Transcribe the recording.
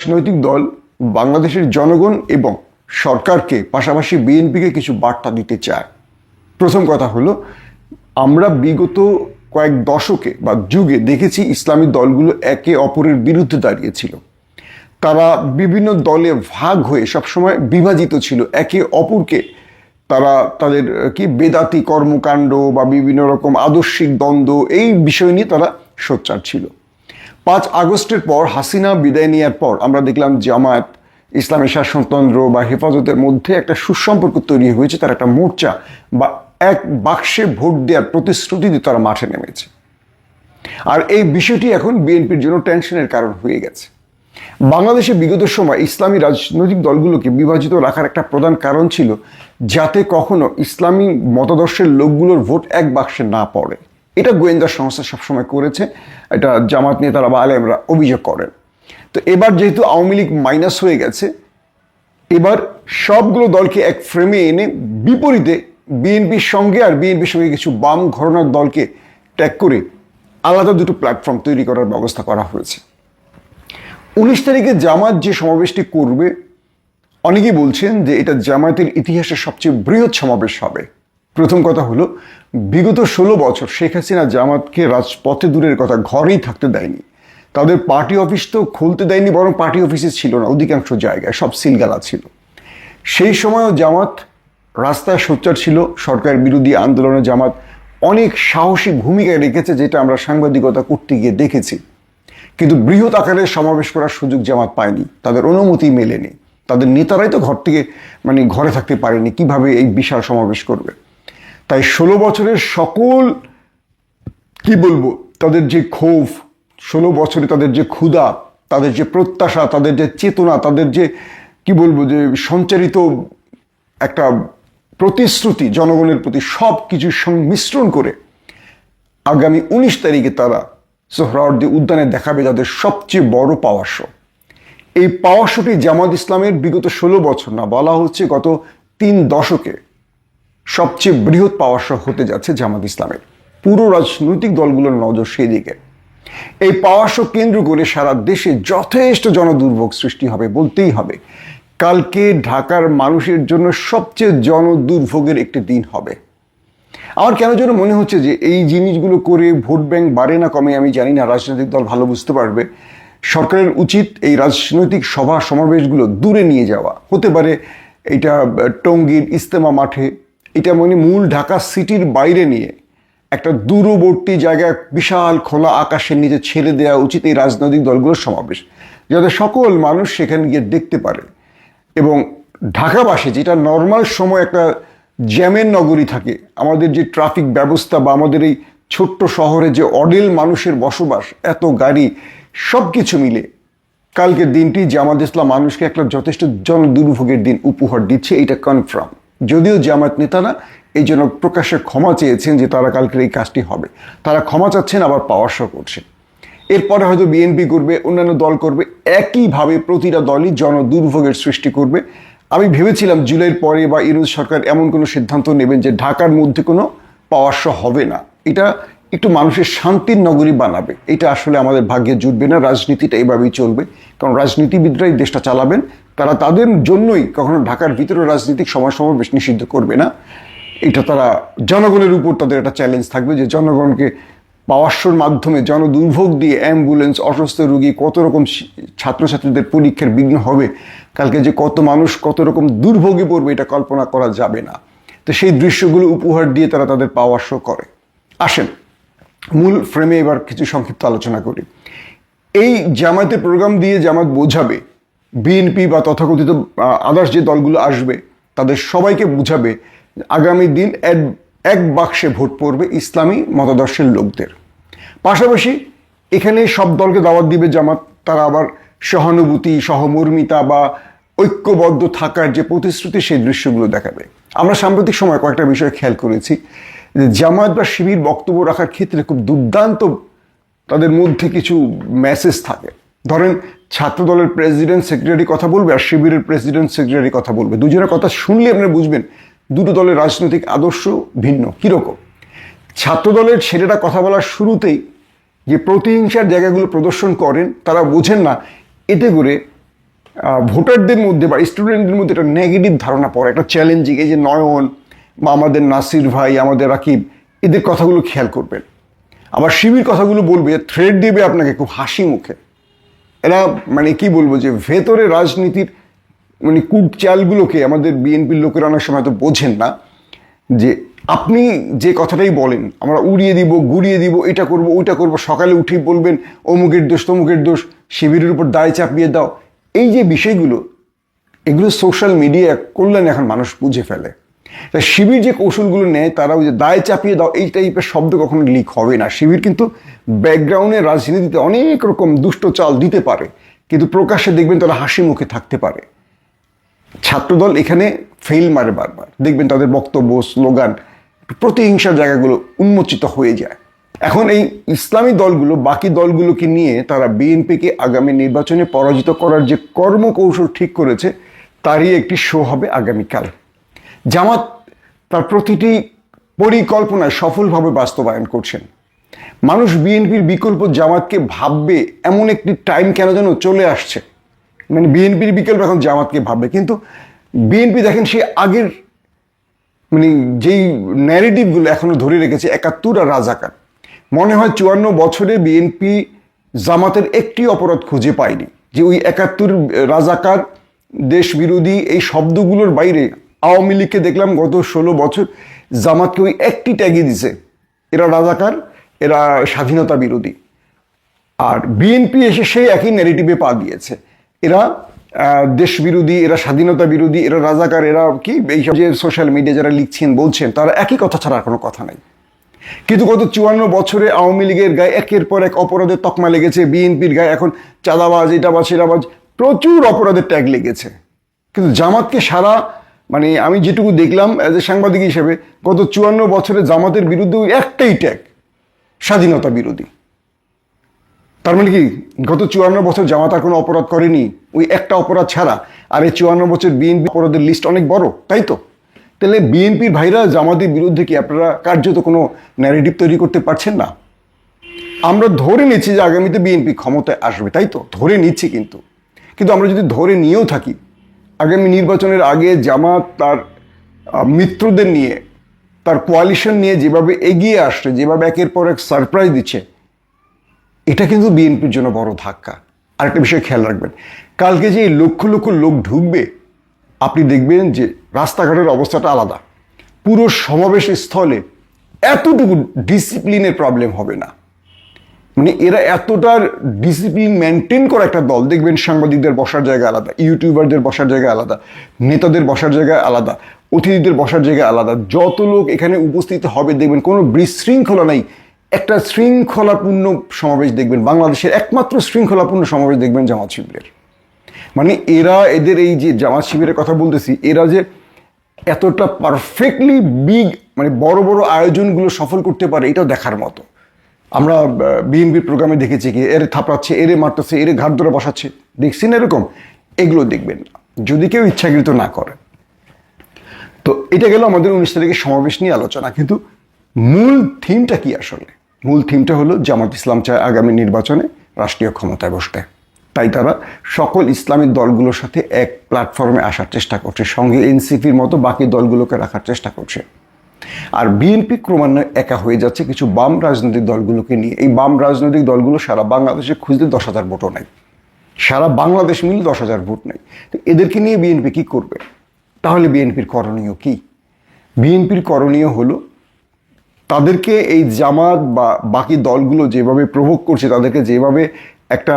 রাজনৈতিক দল বাংলাদেশের জনগণ এবং সরকারকে পাশাপাশি বিএনপিকে কিছু বার্তা দিতে চায়। প্রথম কথা হলো, আমরা বিগত কয়েক দশকে বা যুগে দেখেছি ইসলামী দলগুলো একে অপরের বিরুদ্ধে দাঁড়িয়েছিল। তারা বিভিন্ন দলে ভাগ হয়ে সবসময় বিভাজিত ছিল। একে অপরকে তারা তাদের কি বেদাতি কর্মকাণ্ড বা বিভিন্ন রকম আদর্শিক দ্বন্দ্ব এই বিষয় নিয়ে তারা সোচ্চার ছিল। পাঁচ আগস্টের পর হাসিনা বিদায় নেওয়ার পর আমরা দেখলাম জামায়াত ইসলামী শাসনতন্ত্র বা হেফাজতের মধ্যে একটা সুসম্পর্ক তৈরি হয়েছে, তার একটা মোর্চা বা এক বাক্সে ভোট দেওয়ার প্রতিশ্রুতি দিয়ে তারা মাঠে নেমেছে। আর এই বিষয়টি এখন বিএনপির জন্য টেনশনের কারণ হয়ে গেছে। বাংলাদেশে বিগত সময় ইসলামী রাজনৈতিক দলগুলোকে বিভাজিত রাখার একটা প্রধান কারণ ছিল যাতে কখনো ইসলামী মতাদর্শের লোকগুলোর ভোট এক বাক্সে না পড়ে। এটা গোয়েন্দা সংস্থা সবসময় করেছে। এটা জামাত নেতারা বা আলেমরা অভিযোগ করেন। তো এবার যেহেতু আওয়ামী লীগ মাইনাস হয়ে গেছে, এবার সবগুলো দলকে এক ফ্রেমে এনে বিপরীতে বিএনপির সঙ্গে আর বিএনপির সঙ্গে কিছু বাম ঘরনার দলকে ট্যাগ করে আলাদা দুটো প্ল্যাটফর্ম তৈরি করার ব্যবস্থা করা হয়েছে। উনিশ তারিখে জামাত যে সমাবেশটি করবে, অনেকেই বলছেন যে এটা জামায়াতের ইতিহাসের সবচেয়ে বৃহৎ সমাবেশ হবে। প্রথম কথা হলো, বিগত ষোলো বছর শেখ হাসিনা জামাতকে রাজপথে দূরের কথা ঘরেই থাকতে দেয়নি। তাদের পার্টি অফিস তো খুলতে দেয়নি, বরং পার্টি অফিসে ছিল না, অধিকাংশ জায়গায় সব সিলগালা ছিল। সেই সময়ও জামাত রাস্তায় সোচ্চার ছিল, সরকার বিরোধী আন্দোলনে জামাত অনেক সাহসী ভূমিকা রেখেছে, যেটা আমরা সাংবাদিকতা করতে গিয়ে দেখেছি। কিন্তু বৃহৎ আকারে সমাবেশ করার সুযোগ জামাত পায়নি, তাদের অনুমতি মেলেনি। তাদের নেতারাই তো ঘর থেকে মানে ঘরে থাকতে পারেনি, কীভাবে এই বিশাল সমাবেশ করবে? তাই ষোলো বছরের সকল, কি বলব, তাদের যে ক্ষোভ, ষোলো বছরে তাদের যে ক্ষুধা, তাদের যে প্রত্যাশা, তাদের যে চেতনা, তাদের যে, কি বলব, যে সঞ্চারিত একটা প্রতিশ্রুতি, জনগণের প্রতি সব কিছুর সংমিশ্রণ করে আগামী উনিশ তারিখে তারা সোহরাওয়ার্দী উদ্যানে দেখাবে তাদের সবচেয়ে বড় পাওয়ার শো। এই পাওয়ার শোটি জামাত ইসলামের বিগত ষোলো বছর না, বলা হচ্ছে গত তিন দশকে। সবচেয়ে বৃহৎ পাওয়ার হতে যাচ্ছে জামাত ইসলামের। পুরো রাজনৈতিক দলগুলোর নজর সেদিকে। এই পাওয়ার শো কেন্দ্র করে সারা দেশে যথেষ্ট জনদুর্ভোগ সৃষ্টি হবে বলতেই হবে। কালকে ঢাকার মানুষের জন্য সবচেয়ে জনদুর্ভোগের একটি দিন হবে। আমার কেন যেন মনে হচ্ছে যে এই জিনিসগুলো করে ভোট ব্যাংক বাড়ে না কমে আমি জানি না, রাজনৈতিক দল ভালো বুঝতে পারবে। সরকারের উচিত এই রাজনৈতিক সভা সমাবেশগুলো দূরে নিয়ে যাওয়া। হতে পারে এটা টঙ্গীর ইস্তেমা মাঠে এটা মানে মূল ঢাকা সিটির বাইরে নিয়ে একটা দূরবর্তী জায়গায় বিশাল খোলা আকাশের নিচে ছেড়ে দেওয়া উচিত এই রাজনৈতিক দলগুলোর সমাবেশ, যাতে সকল মানুষ সেখানে গিয়ে দেখতে পারে। এবং ঢাকাবাসী, যেটা নর্মাল সময় একটা জ্যামের নগরী থাকে, আমাদের যে ট্রাফিক ব্যবস্থা বা আমাদের এই ছোট্ট শহরে যে অডেল মানুষের বসবাস, এত গাড়ি সব কিছু মিলে কালকের দিনটি জামাত ইসলাম মানুষকে একটা যথেষ্ট জন দুর্ভোগের দিন উপহার দিচ্ছে এটা কনফার্ম যদিও জামাত নেতারা এই জন্য প্রকাশ্যে ক্ষমা চেয়েছেন যে তারা কালকের এই কাজটি হবে। তারা ক্ষমা চাচ্ছেন, আবার পাওয়ার শো করছেন। এরপরে হয়তো বিএনপি করবে, অন্যান্য দল করবে, একইভাবে প্রতিটা দলই জন দুর্ভোগের সৃষ্টি করবে। আমি ভেবেছিলাম জুলাইয়ের পরে বা ইরুজ সরকার এমন কোনো সিদ্ধান্ত নেবেন যে ঢাকার মধ্যে কোনো পাওয়ার শো হবে না। এটা একটু মানুষের শান্তির নগরী বানাবে। এটা আসলে আমাদের ভাগ্যে জুটবে না, রাজনীতিটা এভাবেই চলবে। কারণ রাজনীতিবিদরাই দেশটা চালাবেন তারা তাদের জন্যই কখনো ঢাকার ভিতরে রাজনৈতিক সমাজ সমাবেশ নিষিদ্ধ করবে না। এটা তারা জনগণের উপর তাদের একটা চ্যালেঞ্জ থাকবে যে জনগণকে পাওয়ারশোর মাধ্যমে জনদুর্ভোগ দিয়ে অ্যাম্বুলেন্স অসুস্থ রোগী, কত রকম ছাত্রছাত্রীদের পরীক্ষার বিঘ্ন হবে, কালকে যে কত মানুষ কত রকম দুর্ভোগে পড়বে এটা কল্পনা করা যাবে না। তো সেই দৃশ্যগুলো উপহার দিয়ে তারা তাদের পাওয়ার শো করে। আসেন, মূল ফ্রেমে এবার কিছু সংক্ষিপ্ত আলোচনা করি। এই জামায়াতের প্রোগ্রাম দিয়ে জামাত বোঝাবে বিএনপি বা তথাকথিত আদার্স যে দলগুলো আসবে, তাদের সবাইকে বুঝাবে, আগামী দিন এক- বাক্সে ভোট পড়বে ইসলামী মতাদর্শের লোকদের। পাশাপাশি এখানে সব দলকে দাওয়াত দিবে জামাত, তারা আবার সহানুভূতি, সহমর্মিতা বা ঐক্যবদ্ধ থাকার যে প্রতিশ্রুতি, সেই দৃশ্যগুলো দেখাবে। আমরা সাম্প্রতিক সময় কয়েকটা বিষয় খেয়াল করেছি, যে জামাত বা শিবির বক্তব্য রাখার ক্ষেত্রে খুব দুর্দান্ত তাদের মধ্যে কিছু মেসেজ থাকে। ধরেন ছাত্র দলের প্রেসিডেন্ট সেক্রেটারি কথা বলবে আর শিবিরের প্রেসিডেন্ট সেক্রেটারি কথা বলবে। দুজনের কথা শুনলে আপনারা বুঝবেন দুটো দলের রাজনৈতিক আদর্শ ভিন্ন। কীরকম? ছাত্র দলের ছেলেরা কথা বলার শুরুতেই যে প্রতিহিংসার জায়গাগুলো প্রদর্শন করেন, তারা বোঝেন না, এতে করে ভোটারদের মধ্যে বা স্টুডেন্টদের মধ্যে একটা নেগেটিভ ধারণা পড়ে, একটা চ্যালেঞ্জিং এই যে নয়ন বা আমাদের নাসির ভাই, আমাদের রাকিব, এদের কথাগুলো খেয়াল করবেন। আবার শিবির কথাগুলো বলবে থ্রেড দেবে আপনাকে, খুব হাসি মুখে। এরা মানে কি বলব যে ভেতরে রাজনীতির মানে কূট চালগুলোকে আমাদের বিএনপির লোকেরা অনেক সময় তো বোঝেন না, যে আপনি যে কথাটাই বলেন, আমরা উড়িয়ে দিব গুড়িয়ে দিব, এটা করব, ওইটা করব, সকালে উঠেই বলবেন, অমুকের দোষ, তমুকের দোষ, শিবিরের উপর দায় চাপিয়ে দাও। এই যে বিষয়গুলো, এগুলো সোশ্যাল মিডিয়া করলেন এখন মানুষ বুঝে ফেলে। তা শিবির যে কৌশলগুলো নেয়, তারা ওই যে দায় চাপিয়ে দাও, এই টাইপের শব্দ কখনো লিক হবে না। শিবির কিন্তু ব্যাকগ্রাউন্ডে রাজনীতিতে অনেক রকম দুষ্ট চাল দিতে পারে, কিন্তু প্রকাশ্যে দেখবেন তারা হাসি মুখে থাকতে পারে। ছাত্রদল এখানে ফেল মারে বারবার। দেখবেন তাদের বক্তব্য স্লোগান প্রতিহিংসার জায়গাগুলো উন্মোচিত হয়ে যায়। এখন এই ইসলামী দলগুলো, বাকি দলগুলোকে নিয়ে তারা বিএনপিকে আগামী নির্বাচনে পরাজিত করার যে কর্মকৌশল ঠিক করেছে, তারই একটি শো হবে আগামীকাল। জামাত তার প্রতিটি পরিকল্পনায় সফলভাবে বাস্তবায়ন করছেন। মানুষ বিএনপির বিকল্প জামাতকে ভাববে এমন একটি টাইম কেন যেন চলে আসছে। মানে বিএনপির বিকল্প এখন জামাতকে ভাববে। কিন্তু বিএনপি দেখেন সে আগের মানে যেই ন্যারেটিভগুলো এখনও ধরে রেখেছে, একাত্তর আর রাজাকার। মনে হয় চুয়ান্ন বছরে বিএনপি জামাতের একটি অপরাধ খুঁজে পায়নি। যে ওই একাত্তর রাজাকার দেশ বিরোধী এই শব্দগুলোর বাইরে আওয়ামী লীগকে দেখলাম গত ষোলো বছর জামাতকে ওই একটি ট্যাগই দিছে। এরা রাজাকার, এরা স্বাধীনতা বিরোধী। আর বিএনপি এসে সেই একই ন্যারেটিভে পা দিয়েছে। এরা দেশ বিরোধী, এরা স্বাধীনতা বিরোধী, এরা রাজাকার, এরা কি এইসব যে সোশ্যাল মিডিয়া যারা লিখছেন, বলছেন, তারা একই কথা ছাড়া কোনো কথা নাই। কিন্তু গত চুয়ান্ন বছরে আওয়ামী লীগের গায়ে একের পর এক অপরাধের তকমা লেগেছে বিএনপির গায়ে এখন চাঁদাবাজ এটা বাজ এটাবাজ সেটাবাজ প্রচুর অপরাধের ট্যাগ লেগেছে। কিন্তু জামাতকে সারা মানে আমি যেটুকু দেখলাম অ্যাজ এ সাংবাদিক হিসেবে, গত চুয়ান্ন বছরে জামাতের বিরুদ্ধে ওই একটাই ট্যাগ স্বাধীনতা বিরোধী। তার মানে কি? গত চুয়ান্ন বছর জামাত আর কোনো অপরাধ করেনি, ওই একটা অপরাধ ছাড়া। আর এই চুয়ান্ন বছর বিএনপি অপরাধের লিস্ট অনেক বড়, তাই তো? তাহলে বিএনপির ভাইরা জামাতের বিরুদ্ধে কি আপনারা কার্যত কোনো ন্যারেটিভ তৈরি করতে পারছেন না? আমরা ধরে নিচ্ছি যে আগামীতে বিএনপি ক্ষমতায় আসবে, তাই তো? ধরে নিচ্ছি কিন্তু। কিন্তু আমরা যদি ধরে নিয়েও থাকি আগামী নির্বাচনের আগে জামাত তার মিত্রদের নিয়ে, তার কোয়ালিশন নিয়ে যেভাবে এগিয়ে আসছে, যেভাবে একের পর এক সারপ্রাইজ দিচ্ছে, এটা কিন্তু বিএনপির জন্য বড় ধাক্কা। আরেকটা বিষয় খেয়াল রাখবেন, কালকে যে লক্ষ লক্ষ লোক ঢুকবে, আপনি দেখবেন যে রাস্তাঘাটের অবস্থাটা আলাদা। পুরো সমাবেশ স্থলে এতটুকু ডিসিপ্লিনের প্রবলেম হবে না। মানে এরা এতটা ডিসিপ্লিন মেনটেন করা একটা দল। দেখবেন সাংবাদিকদের বসার জায়গা আলাদা ইউটিউবারদের বসার জায়গা আলাদা, নেতাদের বসার জায়গা আলাদা, অতিথিদের বসার জায়গা আলাদা। যত লোক এখানে উপস্থিত হবে, দেখবেন কোনো বিশৃঙ্খলা নাই। একটা শৃঙ্খলাপূর্ণ সমাবেশ দেখবেন, বাংলাদেশের একমাত্র শৃঙ্খলাপূর্ণ সমাবেশ দেখবেন জামাত শিবিরের। মানে এরা এদের এই যে জামাত শিবিরের কথা বলতেছি, এরা যে এতটা পারফেক্টলি বিগ মানে বড় বড় আয়োজনগুলো সফল করতে পারে, এটাও দেখার মতো। আমরা বিএনপির প্রোগ্রামে দেখেছি কি, এরে থাপড়াচ্ছে, এরে মারতেছে, এরে ঘাট ধরে বসাচ্ছে। দেখছেন এরকম? এগুলো দেখবেন। না যদি কেউ ইচ্ছাকৃত না করে। তো এটা গেল আমাদের উনিশ তারিখের সমাবেশ নিয়ে আলোচনা। কিন্তু মূল থিমটা কি আসলে? মূল থিমটা হলো জামাত ইসলাম চায় আগামী নির্বাচনে রাষ্ট্রীয় ক্ষমতায় বসতে। তাই তারা সকল ইসলামিক দলগুলোর সাথে এক প্ল্যাটফর্মে আসার চেষ্টা করছে। সঙ্গে এনসিপির মতো বাকি দলগুলোকে রাখার চেষ্টা করছে। আর বিএনপি ক্রমান্বয়ে একা হয়ে যাচ্ছে কিছু বাম রাজনৈতিক দলগুলোকে নিয়ে। এই বাম রাজনৈতিক দলগুলো সারা বাংলাদেশে খুঁজতে দশ হাজার ভোটও নাই সারা বাংলাদেশ মিলে দশ হাজার ভোট নেই তো এদেরকে নিয়ে বিএনপি কি করবে? তাহলে বিএনপির করণীয় কি? বিএনপির করণীয় হলো তাদেরকে এই জামাত বা বাকি দলগুলো যেভাবে প্রভোগ করছে, তাদেরকে যেভাবে একটা